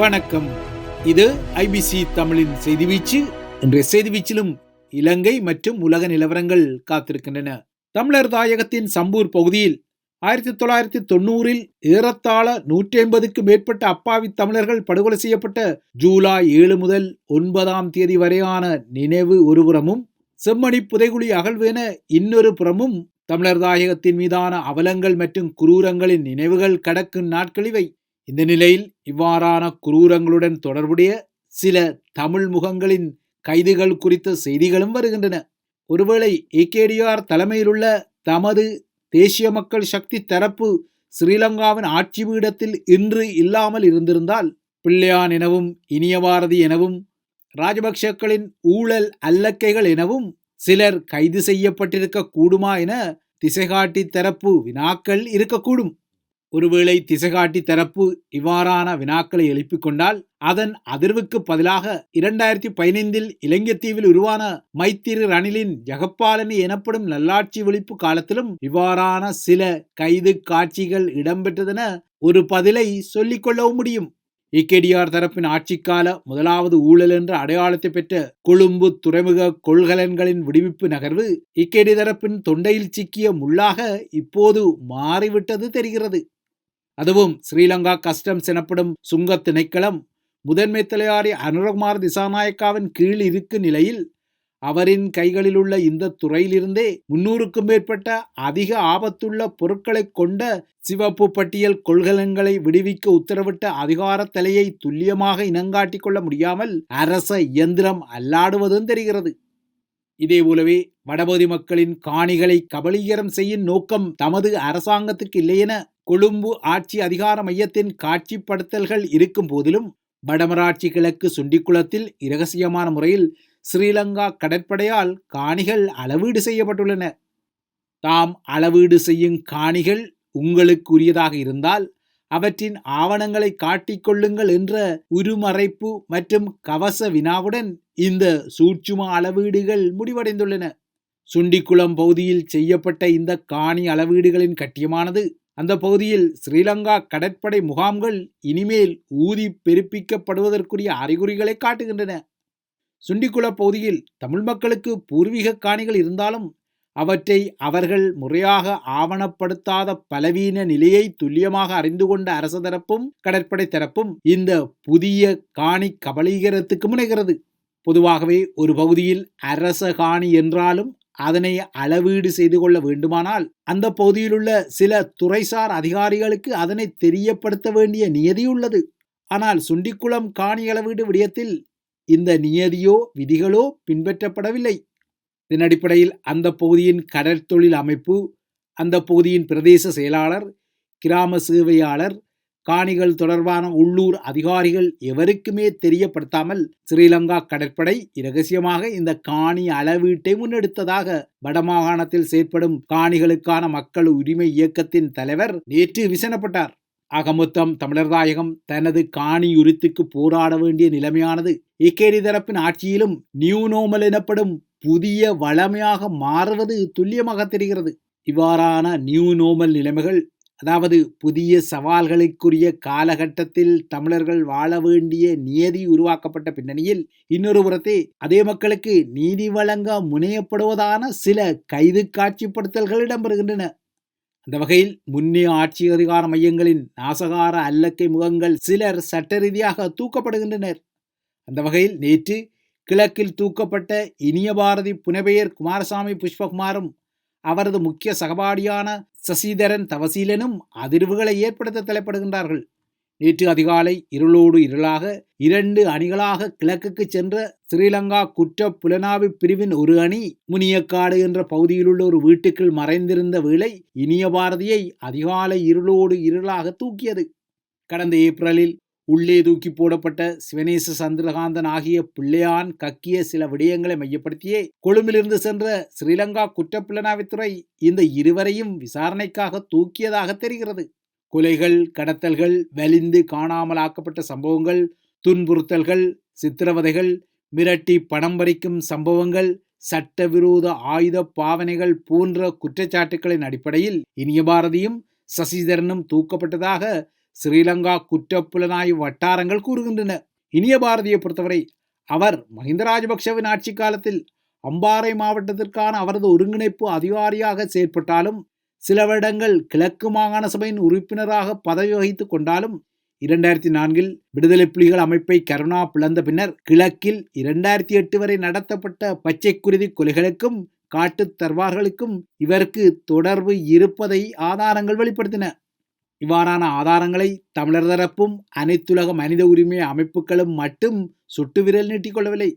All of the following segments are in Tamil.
வணக்கம். இது ஐபிசி தமிழின் செய்தி வீச்சு. இன்றைய செய்தி வீச்சிலும் இலங்கை மற்றும் உலக நிலவரங்கள் காத்திருக்கின்றன. தமிழர் தாயகத்தின் சம்பூர் பகுதியில் ஆயிரத்தி தொள்ளாயிரத்தி தொண்ணூறில் ஏறத்தாழ நூற்றி ஐம்பதுக்கு மேற்பட்ட அப்பாவி தமிழர்கள் படுகொலை செய்யப்பட்ட ஜூலை ஏழு முதல் ஒன்பதாம் தேதி வரையான நினைவு ஒருபுறமும் செம்மணி புதைகுழி அகழ்வென இன்னொரு புறமும் தமிழர் தாயகத்தின் மீதான அவலங்கள் மற்றும் குரூரங்களின் நினைவுகள் கடக்கும் நாட்கள் இவை. இந்த நிலையில் இவ்வாறான குரூரங்களுடன் தொடர்புடைய சில தமிழ் முகங்களின் கைதுகள் குறித்த செய்திகளும் வருகின்றன. ஒருவேளை ஏகேடிஆர் தலைமையிலுள்ள தமது தேசிய மக்கள் சக்தி தரப்பு ஸ்ரீலங்காவின் ஆட்சி பீடத்தில் இன்று இல்லாமல் இருந்திருந்தால் பிள்ளையான் எனவும் இனியவாரதி எனவும் ராஜபக்ஷக்களின் ஊழல் அல்லக்கைகள் எனவும் சிலர் கைது செய்யப்பட்டிருக்க கூடுமா என திசைகாட்டி தரப்பு வினாக்கள் இருக்கக்கூடும். ஒருவேளை திசைகாட்டி தரப்பு இவ்வாறான வினாக்களை எழுப்பிக் கொண்டால் அதன் அதிர்வுக்கு பதிலாக இரண்டாயிரத்தி பதினைந்தில் இலங்கைத்தீவில் உருவான மைத்திரி ரணிலின் ஜெகப்பாலனி எனப்படும் நல்லாட்சி ஒழிப்பு காலத்திலும் இவ்வாறான சில கைது காட்சிகள் இடம்பெற்றதென ஒரு பதிலை சொல்லிக் கொள்ளவும் முடியும். இகேடிஆர் தரப்பின் ஆட்சிக்கால முதலாவது ஊழல் என்ற அடையாளத்தை பெற்ற கொழும்பு துறைமுக கொள்கலன்களின் விடுவிப்பு நகர்வு இக்கேடி தரப்பின் தொண்டையில் சிக்கிய முள்ளாக இப்போது மாறிவிட்டது தெரிகிறது. அதுவும் ஸ்ரீலங்கா கஸ்டம்ஸ் எனப்படும் சுங்க திணைக்களம் முதன்மை தலையாரி அனுரகுமார் திசாநாயக்காவின் கீழ் இருக்கும் நிலையில் அவரின் கைகளில் உள்ள இந்த துறையிலிருந்தே முன்னூறுக்கும் மேற்பட்ட அதிக ஆபத்துள்ள பொருட்களை கொண்ட சிவப்பு பட்டியல் கொள்கலன்களை விடுவிக்க உத்தரவிட்ட அதிகார தலையை துல்லியமாக இனங்காட்டிக் கொள்ள முடியாமல் அரச இயந்திரம் அல்லாடுவதும் தெரிகிறது. இதே போலவே வடபகுதி மக்களின் காணிகளை கபலீகரம் செய்யும் நோக்கம் தமது அரசாங்கத்துக்கு இல்லையென கொழும்பு ஆட்சி அதிகார மையத்தின் காட்சிப்படுத்தல்கள் இருக்கும் போதிலும் வடமராட்சி கிழக்கு சுண்டிக்குளத்தில் இரகசியமான முறையில் ஸ்ரீலங்கா கடற்படையால் காணிகள் அளவீடு செய்யப்பட்டுள்ளன. தாம் அளவீடு செய்யும் காணிகள் உங்களுக்குரியதாக இருந்தால் அவற்றின் ஆவணங்களை காட்டிக்கொள்ளுங்கள் என்ற உருமறைப்பு மற்றும் கவச வினாவுடன் இந்த சூட்சும அளவீடுகள் முடிவடைந்துள்ளன. சுண்டிக்குளம் பகுதியில் செய்யப்பட்ட இந்த காணி அளவீடுகளின் கட்டியமானது அந்த பகுதியில் ஸ்ரீலங்கா கடற்படை முகாம்கள் இனிமேல் ஊதி பெருப்பிக்கப்படுவதற்குரிய அறிகுறிகளை காட்டுகின்றன. சுண்டிக்குள பகுதியில் தமிழ் மக்களுக்கு பூர்வீக காணிகள் இருந்தாலும் அவற்றை அவர்கள் முறையாக ஆவணப்படுத்தாத பலவீன நிலையை துல்லியமாக அறிந்து கொண்ட அரச தரப்பும் கடற்படை தரப்பும் இந்த புதிய காணி கபலீகரத்துக்கு முனைகிறது. பொதுவாகவே ஒரு பகுதியில் அரச காணி என்றாலும் அதனை அளவீடு செய்து கொள்ள வேண்டுமானால் அந்த பகுதியிலுள்ள சில துறைசார் அதிகாரிகளுக்கு அதனை தெரியப்படுத்த வேண்டிய நியதி உள்ளது. ஆனால் சுண்டிக்குளம் காணி அளவீடு விடயத்தில் இந்த நியதியோ விதிகளோ பின்பற்றப்படவில்லை. இதன் அடிப்படையில் அந்த பகுதியின் கடற்தொழில் அமைப்பு அந்த பகுதியின் பிரதேச செயலாளர் கிராம சேவையாளர் காணிகள் தொடர்பான உள்ளூர் அதிகாரிகள் எவருக்குமே தெரியப்படுத்தாமல் ஸ்ரீலங்கா கடற்படை இரகசியமாக இந்த காணி அளவீட்டை முன்னெடுத்ததாக வடமாகாணத்தில் செயற்படும் காணிகளுக்கான மக்கள் உரிமை இயக்கத்தின் தலைவர் நேற்று விசனப்பட்டார். அகமொத்தம் தமிழர்தாயகம் தனது காணி உரித்துக்கு போராட வேண்டிய நிலைமையானது இக்கேரி தரப்பின் ஆட்சியிலும் நியூ நோமல் எனப்படும் புதிய வளமையாக மாறுவது துல்லியமாக தெரிகிறது. இவ்வாறான நியூ நோமல் நிலைமைகள் அதாவது புதிய சவால்களுக்குரிய காலகட்டத்தில் தமிழர்கள் வாழ வேண்டிய நியதி உருவாக்கப்பட்ட பின்னணியில் இன்னொரு புறத்தே அதே மக்களுக்கு நீதி வழங்க முனையப்படுவதான சில கைது காட்சிப்படுத்தல்கள் இடம்பெறுகின்றன. அந்த வகையில் முன்னே ஆட்சி அதிகார மையங்களின் நாசகார அல்லக்கை முகங்கள் சிலர் சட்ட ரீதியாக தூக்கப்படுகின்றனர். அந்த வகையில் நேற்று கிழக்கில் தூக்கப்பட்ட இனிய பாரதி புனபெயர் குமாரசாமி புஷ்பகுமாரும் அவரது முக்கிய சகபாடியான சசிதரன் தவசீலனும் அதிர்வுகளை ஏற்படுத்த தலைப்படுகின்றார்கள். நேற்று அதிகாலை இருளோடு இருளாக இரண்டு அணிகளாக கிழக்குக்கு சென்ற ஸ்ரீலங்கா குற்ற புலனாய்வு பிரிவின் ஒரு அணி முனியக்காடு என்ற பகுதியிலுள்ள ஒரு வீட்டுக்குள் மறைந்திருந்த வேளை இனிய பாரதியை அதிகாலை இருளோடு இருளாக தூக்கியது. கடந்த ஏப்ரலில் உள்ளே தூக்கி போடப்பட்ட சிவனேச சந்திரகாந்தன் ஆகிய பிள்ளையான் கக்கிய சில விடயங்களை மையப்படுத்தியே கொழும்பிலிருந்து சென்ற ஸ்ரீலங்கா குற்றப்புலனாய்வுத்துறை இந்த இருவரையும் விசாரணைக்காக தூக்கியதாக தெரிகிறது. கொலைகள் கடத்தல்கள் வலிந்து காணாமலாக்கப்பட்ட சம்பவங்கள் துன்புறுத்தல்கள் சித்திரவதைகள் மிரட்டி பணம் பறிக்கும் சம்பவங்கள் சட்டவிரோத ஆயுத பாவனைகள் போன்ற குற்றச்சாட்டுகளின் அடிப்படையில் இனிய பாரதியும் சசிதரனும் தூக்கப்பட்டதாக ஸ்ரீலங்கா குற்றப்புலனாய்வு வட்டாரங்கள் கூறுகின்றன. இனிய பாரதியை பொறுத்தவரை அவர் மஹிந்த ராஜபக்சவின் ஆட்சி காலத்தில் அம்பாறை மாவட்டத்திற்கான அவரது ஒருங்கிணைப்பு அதிகாரியாக செயற்பட்டாலும் சில வருடங்கள் கிழக்கு மாகாண சபையின் உறுப்பினராக பதவி வகித்துக் கொண்டாலும் இரண்டாயிரத்தி நான்கில் விடுதலை புலிகள் அமைப்பை கருணா பிளந்த பின்னர் கிழக்கில் இரண்டாயிரத்தி எட்டு வரை நடத்தப்பட்ட பச்சை குருதி கொலைகளுக்கும் காட்டுத் தர்பார்களுக்கும் இவருக்கு தொடர்பு இருப்பதை ஆதாரங்கள் வெளிப்படுத்தின. இவ்வாறான ஆதாரங்களை தமிழர் தரப்பும் அனைத்துலக மனித உரிமை அமைப்புகளும் மட்டும் சுட்டு விரல் நீட்டிக்கொள்ளவில்லை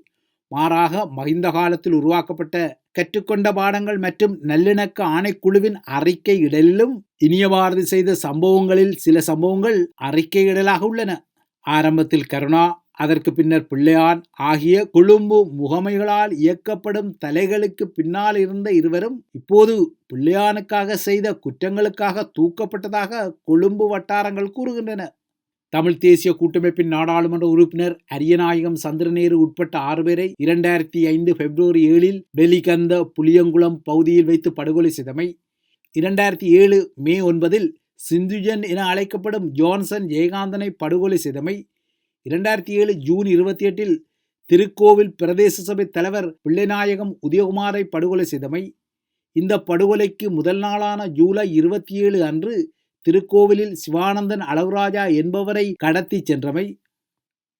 மாறாக மகிந்த காலத்தில் உருவாக்கப்பட்ட கற்றுக்கொண்ட பாடங்கள் மற்றும் நல்லிணக்க ஆணைக்குழுவின் அறிக்கை இடலிலும் இனிய பாரதி செய்த சம்பவங்களில் சில சம்பவங்கள் அறிக்கை இடலாக உள்ளன. ஆரம்பத்தில் கருணா அதற்கு பின்னர் பிள்ளையான் ஆகிய கொழும்பு முகமைகளால் இயக்கப்படும் தலைகளுக்கு பின்னால் இருந்த இருவரும் இப்போது பிள்ளையானுக்காக செய்த குற்றங்களுக்காக தூக்கப்பட்டதாக கொழும்பு வட்டாரங்கள் கூறுகின்றன. தமிழ் தேசிய கூட்டமைப்பின் நாடாளுமன்ற உறுப்பினர் அரியநாயகம் சந்திரநேரு உட்பட்ட ஆறு பேரை இரண்டாயிரத்தி ஐந்து பிப்ரவரி ஏழில் டெல்லிகந்த புளியங்குளம் பகுதியில் வைத்து படுகொலை செய்தமை. இரண்டாயிரத்தி ஏழு மே ஒன்பதில் சிந்துஜன் என அழைக்கப்படும் ஜான்சன் ஜெயகாந்தனை படுகொலை செய்தமை. இரண்டாயிரத்தி ஏழு ஜூன் இருபத்தி எட்டில் திருக்கோவில் பிரதேச சபை தலைவர் பிள்ளைநாயகம் உதயகுமாரை படுகொலை செய்தமை. இந்த படுகொலைக்கு முதல் நாளான ஜூலை இருபத்தி ஏழு அன்று திருக்கோவிலில் சிவானந்தன் அழகுராஜா என்பவரை கடத்தி சென்றமை.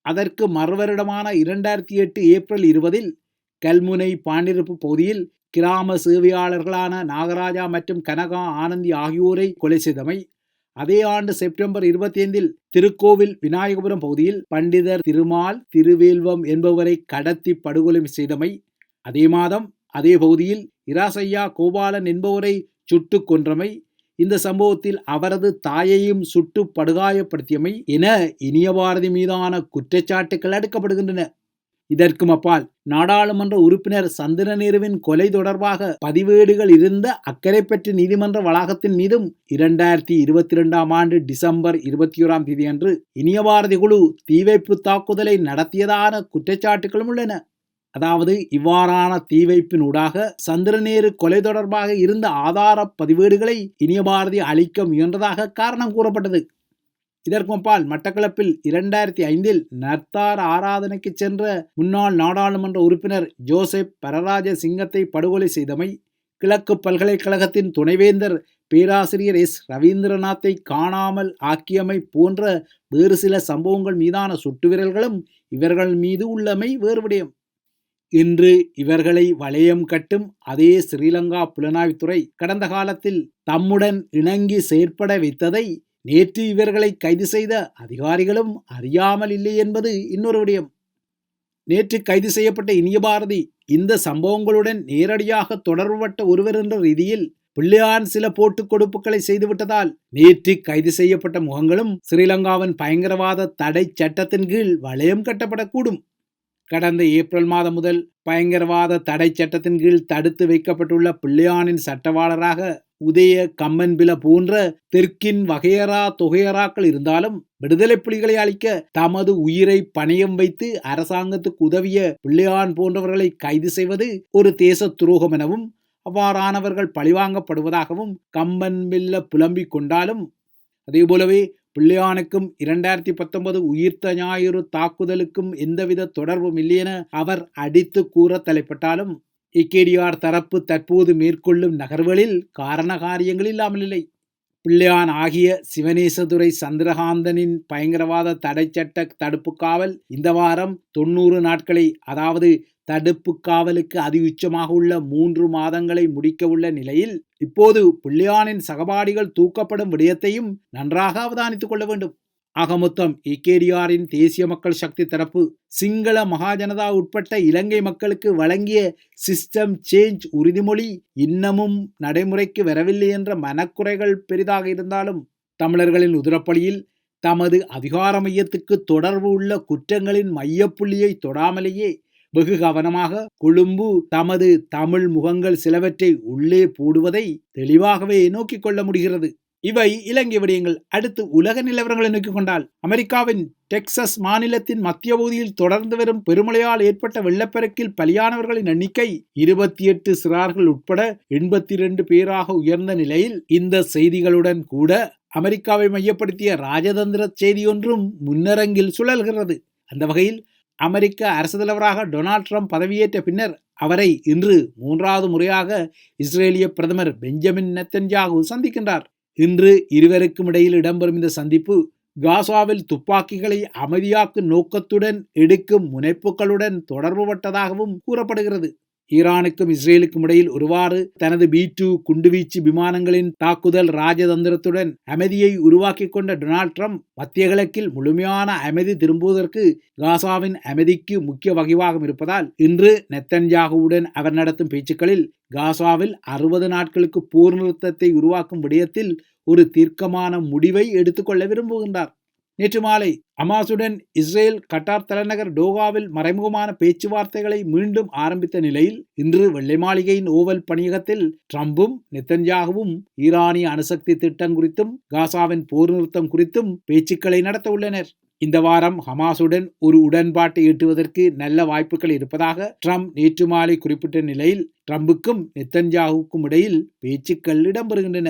அதற்கு மறுவரிடமான இரண்டாயிரத்தி எட்டு ஏப்ரல் இருபதில் கல்முனை பாண்டிருப்பு பகுதியில் கிராம சேவையாளர்களான நாகராஜா மற்றும் கனகா ஆனந்தி ஆகியோரை கொலை செய்தமை. அதே ஆண்டு செப்டம்பர் இருபத்தி ஐந்தில் திருக்கோவில் விநாயகபுரம் பகுதியில் பண்டிதர் திருமால் திருவேல்வம் என்பவரை கடத்தி படுகொலை செய்தமை. அதே மாதம் அதே பகுதியில் இராசையா கோபாலன் என்பவரை சுட்டு கொன்றமை. இந்த சம்பவத்தில் அவரது தாயையும் சுட்டு படுகாயப்படுத்தியமை என இனிய பாரதி மீதான குற்றச்சாட்டுகள் அடுக்கப்படுகின்றன. இதற்கும் அப்பால் நாடாளுமன்ற உறுப்பினர் சந்திரநேருவின் கொலை தொடர்பாக பதிவேடுகள் இருந்த அக்கரைப்பற்று நீதிமன்ற வளாகத்தின் மீதும் இரண்டாயிரத்தி இருபத்தி இரண்டாம் ஆண்டு டிசம்பர் இருபத்தி ஓராம் தேதி அன்று இனிய பாரதி குழு தீவைப்பு தாக்குதலை நடத்தியதான குற்றச்சாட்டுகளும் உள்ளன. அதாவது இவ்வாறான தீவைப்பினூடாக சந்திரநேரு கொலை தொடர்பாக இருந்த ஆதார பதிவேடுகளை இனிய பாரதி அளிக்க முயன்றதாக காரணம் கூறப்பட்டது. இதற்கும்பால் மட்டக்களப்பில் இரண்டாயிரத்தி ஐந்தில் நர்த்தார் ஆராதனைக்கு சென்ற முன்னாள் நாடாளுமன்ற உறுப்பினர் ஜோசப் பரராஜ சிங்கத்தை படுகொலை செய்தமை கிழக்கு பல்கலைக்கழகத்தின் துணைவேந்தர் பேராசிரியர் எஸ். ரவீந்திரநாத்தை காணாமல் ஆக்கியமை போன்ற வேறு சில சம்பவங்கள் மீதான சுட்டுவிரல்களும் இவர்கள் மீது உள்ளமை வேறுவிடயம் இன்று இவர்களை வளையம் கட்டும் அதே ஸ்ரீலங்கா புலனாய்வுத்துறை கடந்த காலத்தில் தம்முடன் இணங்கி செயற்பட வைத்ததை நேற்று இவர்களை கைது செய்த அதிகாரிகளும் அறியாமல் இல்லை என்பது இன்னொரு விடயம். நேற்று கைது செய்யப்பட்ட இனிய பாரதி இந்த சம்பவங்களுடன் நேரடியாக தொடர்புபட்ட ஒருவர் என்ற ரீதியில் பிள்ளையான் சில போட்டுக் கொடுப்புகளை செய்துவிட்டதால் நேற்று கைது செய்யப்பட்ட முகங்களும் ஸ்ரீலங்காவின் பயங்கரவாத தடை சட்டத்தின் கீழ் வளையம் கட்டப்படக்கூடும். கடந்த ஏப்ரல் மாதம் முதல் பயங்கரவாத தடை சட்டத்தின் கீழ் தடுத்து வைக்கப்பட்டுள்ள பிள்ளையானின் சட்டவாளராக உதய கம்மன்பில போன்ற தெற்கின் வகையரா தொகையராக்கள் இருந்தாலும் விடுதலை புலிகளை அளிக்க தமது உயிரை பணயம் வைத்து அரசாங்கத்துக்கு உதவிய பிள்ளையான் போன்றவர்களை கைது செய்வது ஒரு தேச துரோகம் எனவும் அவ்வாறானவர்கள் பழிவாங்கப்படுவதாகவும் கம்பன்பில்ல புலம்பிக் கொண்டாலும் அதேபோலவே பிள்ளையானுக்கும் இரண்டாயிரத்தி பத்தொன்பது உயிர்த்த ஞாயிறு தாக்குதலுக்கும் எந்தவித தொடர்பும் இல்லையென அவர் அடித்து கூற தலைப்பட்டாலும் இக்கேடியார் தரப்பு தற்போது மேற்கொள்ளும் நகர்வுகளில் காரண காரியங்கள் இல்லாமல் இல்லை பிள்ளையான் ஆகிய சிவனேசதுரை சந்திரகாந்தனின் பயங்கரவாத தடை சட்ட தடுப்பு காவல் இந்த வாரம் தொண்ணூறு நாட்களை அதாவது தடுப்பு காவலுக்கு அதி உச்சமாக உள்ள மூன்று மாதங்களை முடிக்க உள்ள நிலையில் இப்போது பிள்ளையானின் சகபாடிகள் தூக்கப்படும் விடயத்தையும் நன்றாக அவதானித்துக் கொள்ள வேண்டும். ஆக மொத்தம் தேசிய மக்கள் சக்தி தரப்பு சிங்கள மகாஜனதா உட்பட்ட இலங்கை மக்களுக்கு வழங்கிய சிஸ்டம் சேஞ்ச் உறுதிமொழி இன்னமும் நடைமுறைக்கு வரவில்லை என்ற மனக்குறைகள் பெரிதாக இருந்தாலும் தமிழர்களின் உதிரப்பலியில் தமது அதிகார மையத்துக்கு தொடர்பு உள்ள குற்றங்களின் மையப்புள்ளியை தொடாமலேயே வெகு கவனமாக கொழும்பு தமது தமிழ் முகங்கள் சிலவற்றை உள்ளே போடுவதை தெளிவாகவே நோக்கிக் கொள்ள முடிகிறது. இவை இலங்கை விடயங்கள். அடுத்து உலக நிலவரங்களை நோக்கிக் கொண்டால் அமெரிக்காவின் டெக்சஸ் மாநிலத்தின் மத்திய பகுதியில் தொடர்ந்து வரும் பெருமழையால் ஏற்பட்ட வெள்ளப்பெருக்கில் பலியானவர்களின் எண்ணிக்கை இருபத்தி எட்டு சிறார்கள் உட்பட எண்பத்தி இரண்டு பேராக உயர்ந்த நிலையில் இந்த செய்திகளுடன் கூட அமெரிக்காவை மையப்படுத்திய ராஜதந்திர செய்தி ஒன்றும் முன்னரங்கில் சுழல்கிறது. அந்த வகையில் அமெரிக்க அரசு தலைவராக டொனால்ட் ட்ரம்ப் பதவியேற்ற பின்னர் அவரை இன்று மூன்றாவது முறையாக இஸ்ரேலிய பிரதமர் பெஞ்சமின் நெத்தன்யாகு சந்திக்கின்றார். இன்று இருவருக்கும் இடையில் இடம்பெறும் இந்த சந்திப்பு காசாவில் துப்பாக்கிகளை அமைதியாக்கும் நோக்கத்துடன் எடுக்கும் முனைப்புகளுடன் தொடர்புபட்டதாகவும் கூறப்படுகிறது. ஈரானுக்கும் இஸ்ரேலுக்கும் இடையில் ஒருவாறு தனது பி டூ குண்டுவீச்சு விமானங்களின் தாக்குதல் ராஜதந்திரத்துடன் அமைதியை உருவாக்கி கொண்ட டொனால்ட் ட்ரம்ப் மத்திய கிழக்கில் முழுமையான அமைதி திரும்புவதற்கு காசாவின் அமைதிக்கு முக்கிய வகிவாகம் இருப்பதால் இன்று நெத்தன்யாகுவுடன் அவர் நடத்தும் பேச்சுக்களில் காசாவில் அறுபது நாட்களுக்கு போர் நிறுத்தத்தை உருவாக்கும் விடயத்தில் ஒரு தீர்க்கமான முடிவை எடுத்துக்கொள்ள விரும்புகின்றார். நேற்று மாலை அமாசுடன் இஸ்ரேல் கட்டார் தலைநகர் டோகாவில் மறைமுகமான பேச்சுவார்த்தைகளை மீண்டும் ஆரம்பித்த நிலையில் இன்று வெள்ளை மாளிகையின் ஓவல் பணியகத்தில் ட்ரம்பும் நெத்தன்யாகவும் ஈரானிய அணுசக்தி திட்டம் குறித்தும் காசாவின் போர் நிறுத்தம் குறித்தும் பேச்சுக்களை நடத்த உள்ளனர். இந்த வாரம் ஹமாசுடன் ஒரு உடன்பாட்டை எட்டுவதற்கு நல்ல வாய்ப்புகள் இருப்பதாக ட்ரம்ப் நேற்று மாலை குறிப்பிட்ட நிலையில் ட்ரம்புக்கும் நெத்தன்யாகுக்கும் இடையில் பேச்சுக்கள் இடம்பெறுகின்றன.